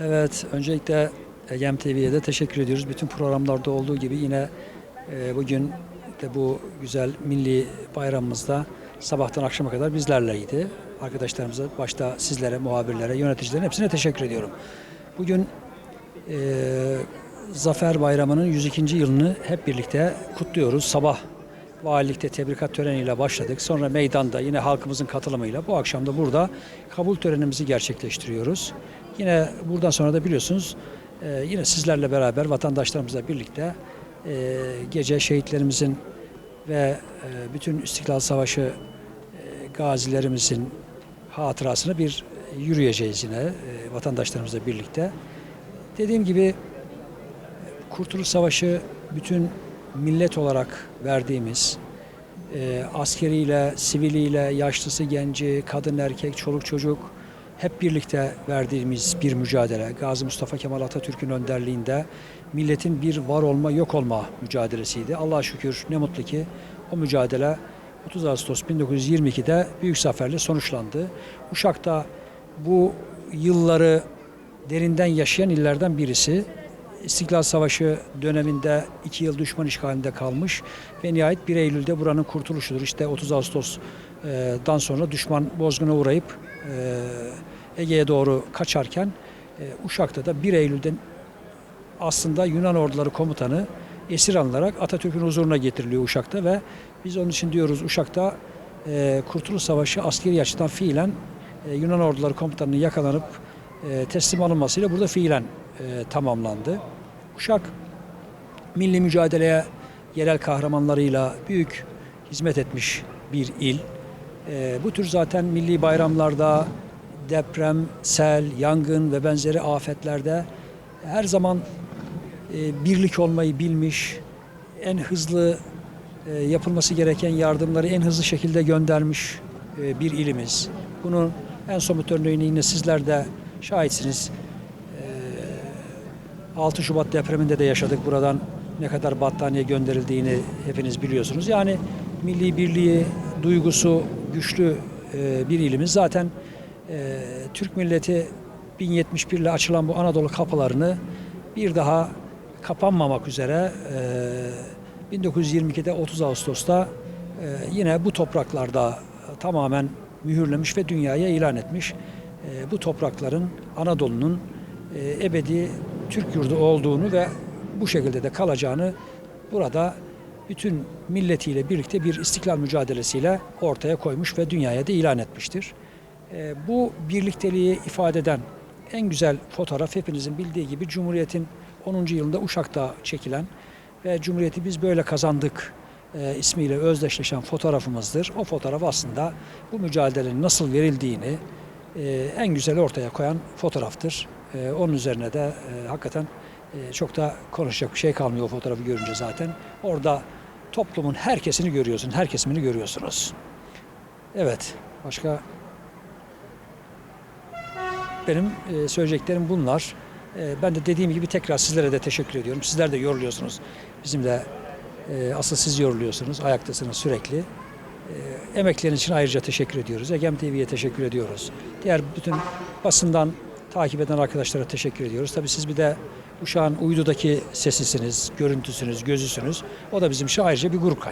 Evet, öncelikle Egem TV'ye de teşekkür ediyoruz. Bütün programlarda olduğu gibi yine e, bugün de bu güzel milli bayramımızda sabahtan akşama kadar bizlerleydi. Arkadaşlarımıza, başta sizlere, muhabirlere, yöneticilerin hepsine teşekkür ediyorum. Bugün e, Zafer Bayramı'nın 102. yılını hep birlikte kutluyoruz. Sabah valilikte tebrikat töreniyle başladık. Sonra meydanda yine halkımızın katılımıyla bu akşam da burada kabul törenimizi gerçekleştiriyoruz. Yine buradan sonra da biliyorsunuz e, yine sizlerle beraber vatandaşlarımızla birlikte e, gece şehitlerimizin ve e, bütün İstiklal Savaşı e, gazilerimizin hatırasını bir yürüyeceğiz yine e, vatandaşlarımızla birlikte. Dediğim gibi Kurtuluş Savaşı bütün millet olarak verdiğimiz e, askeriyle, siviliyle, yaşlısı, genci, kadın, erkek, çoluk, çocuk hep birlikte verdiğimiz bir mücadele. Gazi Mustafa Kemal Atatürk'ün önderliğinde milletin bir var olma, yok olma mücadelesiydi. Allah'a şükür ne mutlu ki o mücadele 30 Ağustos 1922'de büyük zaferle sonuçlandı. Uşak'ta bu yılları derinden yaşayan illerden birisi. İstiklal Savaşı döneminde iki yıl düşman işgalinde kalmış ve nihayet 1 Eylül'de buranın kurtuluşudur. İşte 30 Ağustos'dan sonra düşman bozguna uğrayıp e, Ege'ye doğru kaçarken e, Uşak'ta da 1 Eylül'de aslında Yunan orduları komutanı esir alınarak Atatürk'ün huzuruna getiriliyor Uşak'ta ve biz onun için diyoruz Uşak'ta e, Kurtuluş Savaşı askeri açıdan fiilen Yunan orduları komutanının yakalanıp e, teslim alınmasıyla burada fiilen e, tamamlandı. Uşak milli mücadeleye yerel kahramanlarıyla büyük hizmet etmiş bir il. E, bu tür zaten milli bayramlarda deprem, sel, yangın ve benzeri afetlerde her zaman birlik olmayı bilmiş, en hızlı yapılması gereken yardımları en hızlı şekilde göndermiş bir ilimiz. Bunun en somut örneğini yine sizler de şahitsiniz. E, 6 Şubat depreminde de yaşadık. Buradan ne kadar battaniye gönderildiğini hepiniz biliyorsunuz. Yani milli birliği duygusu güçlü e, bir ilimiz. Zaten e, Türk milleti 1071 ile açılan bu Anadolu kapılarını bir daha kapanmamak üzere e, 1922'de 30 Ağustos'ta e, yine bu topraklarda tamamen mühürlemiş ve dünyaya ilan etmiş. E, bu toprakların Anadolu'nun e, ebedi Türk yurdu olduğunu ve bu şekilde de kalacağını burada bütün milletiyle birlikte bir istiklal mücadelesiyle ortaya koymuş ve dünyaya da ilan etmiştir. E, bu birlikteliği ifade eden en güzel fotoğraf hepinizin bildiği gibi Cumhuriyet'in 10. yılında Uşak'ta çekilen ve Cumhuriyeti biz böyle kazandık ismiyle özdeşleşen fotoğrafımızdır. O fotoğraf aslında bu mücadelenin nasıl verildiğini en güzel ortaya koyan fotoğraftır. E, onun üzerine de e, hakikaten e, çok da konuşacak bir şey kalmıyor o fotoğrafı görünce zaten. Orada toplumun her kesini görüyorsun, her kesimini görüyorsunuz. Evet, başka benim e, söyleyeceklerim bunlar. Ben de dediğim gibi tekrar sizlere de teşekkür ediyorum. Sizler de yoruluyorsunuz. Bizim de asıl siz yoruluyorsunuz. Ayaktasınız sürekli. E, emekleriniz için ayrıca teşekkür ediyoruz. Egem TV'ye teşekkür ediyoruz. Diğer bütün basından takip eden arkadaşlara teşekkür ediyoruz. Tabii siz bir de Uşağın uydudaki sesisiniz, görüntüsünüz, gözüsünüz. O da bizim için ayrıca bir gurur kaynağı.